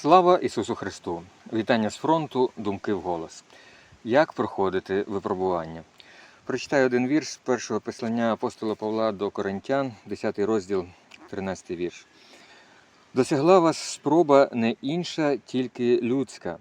Слава Ісусу Христу! Вітання з фронту, думки в голос. Як проходити випробування? Прочитаю один вірш з першого послання апостола Павла до Коринтян, 10 розділ, 13 вірш. Досягла вас спроба не інша, тільки людська,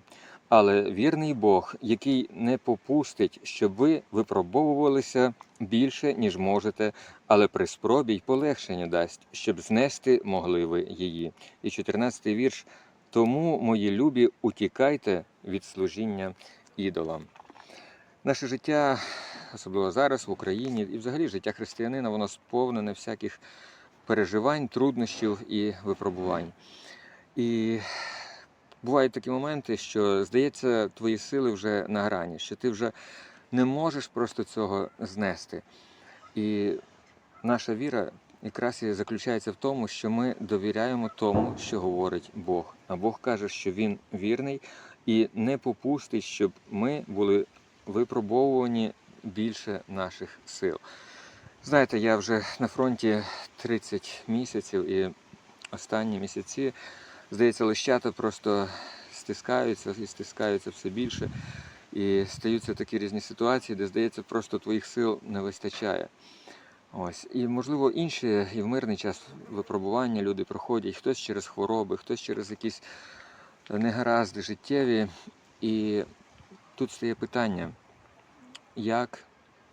але вірний Бог, який не попустить, щоб ви випробовувалися більше, ніж можете, але при спробі й полегшення дасть, щоб знести могли ви її. І 14 вірш. Тому, мої любі, утікайте від служіння ідолам. Наше життя, особливо зараз в Україні, і взагалі життя християнина, воно сповнене всяких переживань, труднощів і випробувань. І бувають такі моменти, що здається, твої сили вже на грані, що ти вже не можеш просто цього знести. І наша віра якраз і заключається в тому, що ми довіряємо тому, що говорить Бог. А Бог каже, що Він вірний і не попустить, щоб ми були випробовувані більше наших сил. Знаєте, я вже на фронті 30 місяців і останні місяці, здається, лищата просто стискаються і стискаються все більше. І стаються такі різні ситуації, де, здається, просто твоїх сил не вистачає. Ось. І, можливо, інші і в мирний час випробування люди проходять, хтось через хвороби, хтось через якісь негаразди життєві. І тут стає питання, як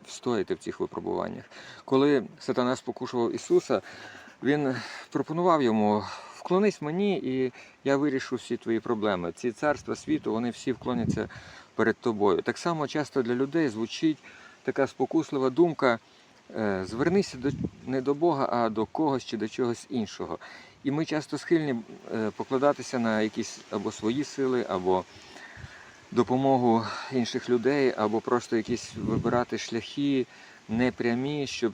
встояти в цих випробуваннях. Коли сатана спокушував Ісуса, він пропонував йому вклонись мені, і я вирішу всі твої проблеми. Ці царства світу, вони всі вклоняться перед тобою. Так само часто для людей звучить така спокуслива думка. Е, Звернися до, не до Бога, а до когось чи до чогось іншого. І ми часто схильні е, покладатися на якісь або свої сили, або допомогу інших людей, або просто якісь вибирати шляхи непрямі, щоб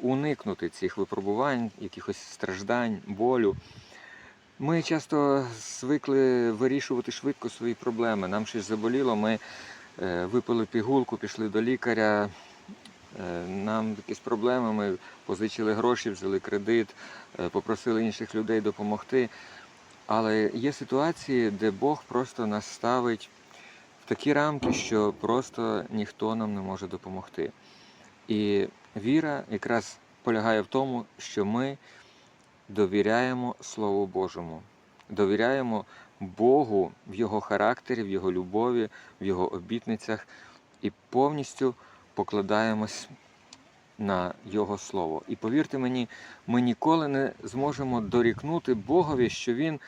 уникнути цих випробувань, якихось страждань, болю. Ми часто звикли вирішувати швидко свої проблеми. Нам щось заболіло, ми е, випили пігулку, пішли до лікаря. Е, Нам якісь проблеми, ми позичили гроші, взяли кредит, е, попросили інших людей допомогти. Але є ситуації, де Бог просто нас ставить в такі рамки, що просто ніхто нам не може допомогти. І віра якраз полягає в тому, що ми довіряємо Слову Божому, довіряємо Богу в Його характері, в Його любові, в Його обітницях і повністю покладаємось на Його Слово. І повірте мені, ми ніколи не зможемо дорікнути Богові, що Він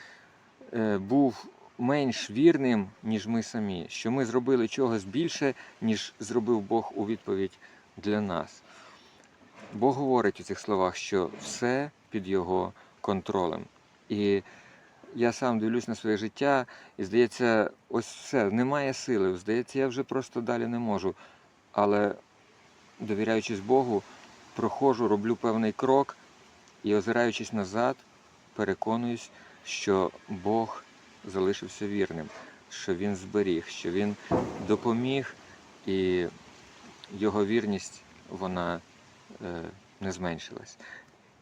е, був менш вірним, ніж ми самі, що ми зробили чогось більше, ніж зробив Бог у відповідь для нас. Бог говорить у цих словах, що все під Його контролем. І я сам дивлюсь на своє життя, і здається, ось все, немає сили. Здається, я вже просто далі не можу. Але довіряючись Богу, проходжу, роблю певний крок і, озираючись назад, переконуюсь, що Бог залишився вірним, що Він зберіг, що Він допоміг, і його вірність вона е, не зменшилась.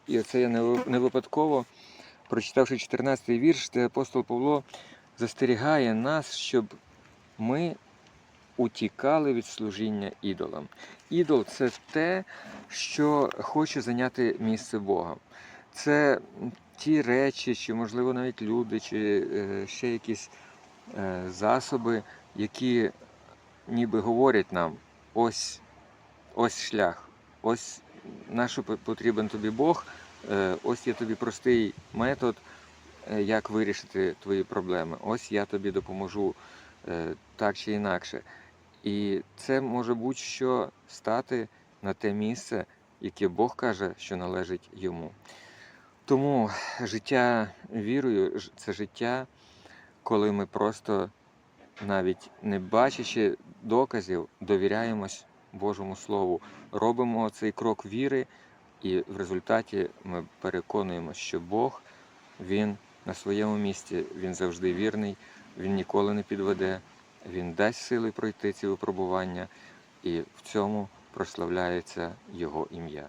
І оце я не випадково, прочитавши 14-й вірш, де апостол Павло застерігає нас, щоб ми утікали від служіння ідолам. Ідол це те, що хоче зайняти місце Бога. Це ті речі, чи, можливо, навіть люди, чи е, ще якісь е, засоби, які ніби говорять нам: ось, ось шлях, ось на що потрібен тобі Бог, е, ось є тобі простий метод, як вирішити твої проблеми. Ось я тобі допоможу так чи інакше. І це може будь-що стати на те місце, яке Бог каже, що належить йому. Тому життя вірою це життя, коли ми просто, навіть не бачачи доказів, довіряємось Божому Слову, робимо цей крок віри, і в результаті ми переконуємося, що Бог Він на своєму місці, Він завжди вірний, Він ніколи не підведе, Він дасть сили пройти ці випробування, і в цьому прославляється Його ім'я.